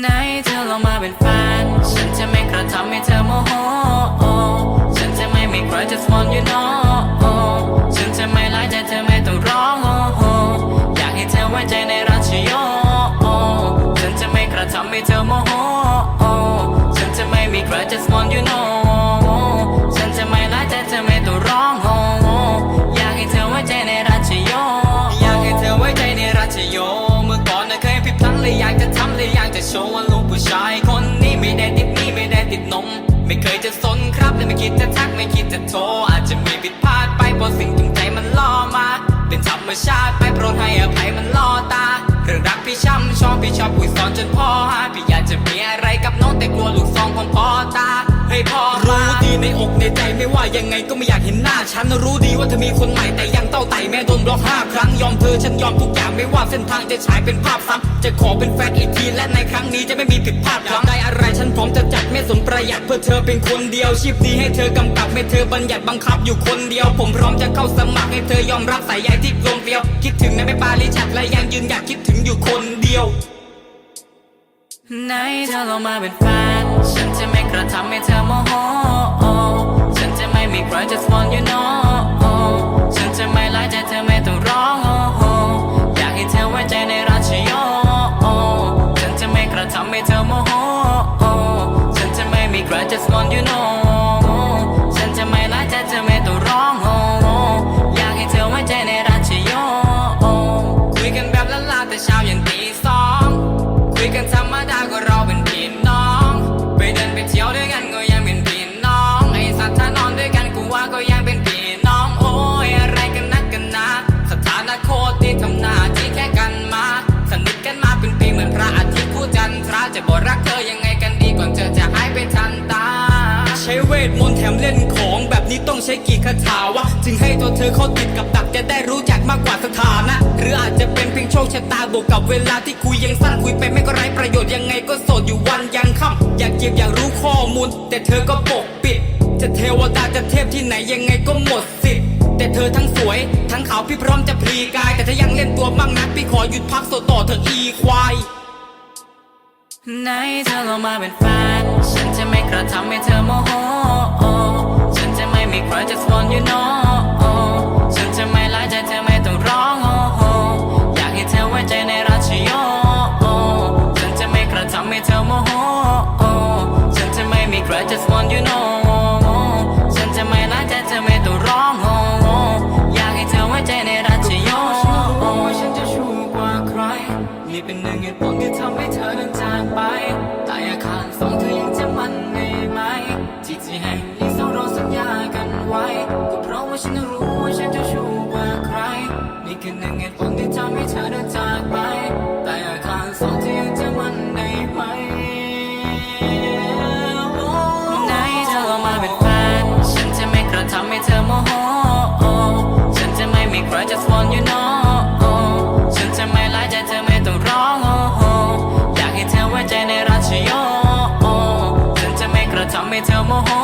ไหนเธอลองมาเป็นแฟน ฉันจะไม่กระทำให้เธอโมโห ฉันจะไม่มีใคร just want you know ชว์ว่าลูกผู้ชายคนนี้ไม่ได้ติดนี่ไม่ได้ติดนม ไม่เคยจะสนครับและไม่คิดจะทักไม่คิดจะโทร อาจจะมีผิดพลาดไปเพราะสิ่งจูงใจมันล่อมา เป็นธรรมชาติไปโปรดให้อภัยมันล่อตา เรื่องรักพี่ช้ำชอบพี่ชอบคุยสอนจนพ่อฮะพี่อยากจะมีอะไรกับน้องแต่กลัวลูกสองของ ให้พ่อรู้ดีในอกในใจไม่ว่ายังไงก็ไม่อยากเห็นหน้าฉันรู้ดีว่าเธอมีคนใหม่แต่ยังเต้าไต่แม่โดนบล็อกห้าครั้งยอมเธอฉันยอมทุกอย่างไม่ว่าเส้นทางจะฉายเป็นภาพซ้ำจะขอเป็นแฟนอีกทีและในครั้งนี้จะไม่มีผิดพลาดหวังได้อะไรฉันพร้อมจะจัดไม่สนประหยัดเพื่อเธอเป็นคนเดียวชีพนี้ให้เธอกำกับให้เธอบัญญัติบังคับอยู่คนเดียว ผมพร้อมจะเข้าสมัครให้เธอยอมรับสายใยที่กลมเกลียว คิดถึงในไม่ปาลิชัดและยังยืนหยัดคิดถึงอยู่คนเดียว ไหนเธอลองมาเป็นแฟน ฉันจะไม่กระทำให้เธอโมโห ฉันจะไม่มีใคร just want you know ฉันจะไม่ไล่ใจเธอไม่ต้องร้อง อยากให้เธอไว้ใจในราชโย ฉันจะไม่กระทำให้เธอโมโห ฉันจะไม่มีใคร just want you know ฉันจะไม่ไล่ใจเธอไม่ต้องร้อง รักเธอยังไงกันดีก่อนเธอจะหายไปทันตา ใช้เวทมนต์แถมเล่นของแบบนี้ต้องใช้กี่คาถาวะจึงให้ตัวเธอเข้าติดกับดักจะได้รู้จักมากกว่าสถานะ หรืออาจจะเป็นเพียงโชคชะตาบวกกับเวลาที่คุยยังสั้นคุยไปไม่ก็ไร้ประโยชน์ยังไงก็โสดอยู่วันยังค่ำอยากเก็บอยากรู้ข้อมูล แต่เธอก็ปกปิด จะเทวดาจะเทพที่ไหนยังไงก็หมดสิทธิ์แต่เธอทั้งสวย ทั้งขาวพี่พร้อมจะพลีกาย แต่ถ้ายังเล่นตัวมั่งนักพี่ขอหยุดพักโสดต่อเธออีควาย ไหนเธอลงมาเป็นแฟน ฉันจะไม่กระทำให้เธอโมโห ฉันจะไม่มีใคร just want you know เป็นหนึ่งเหตุผลที่ทำให้เธอนั้นจากไปแต่อาคารฝังเธอยังจะมันในไหมที่ที่แห่งนี้เราราสัญญากันไว้ ก็เพราะว่าฉันรู้ว่าฉันจะชู้กว่าใครนี่คือหนึ่งเหตุผล me till my home.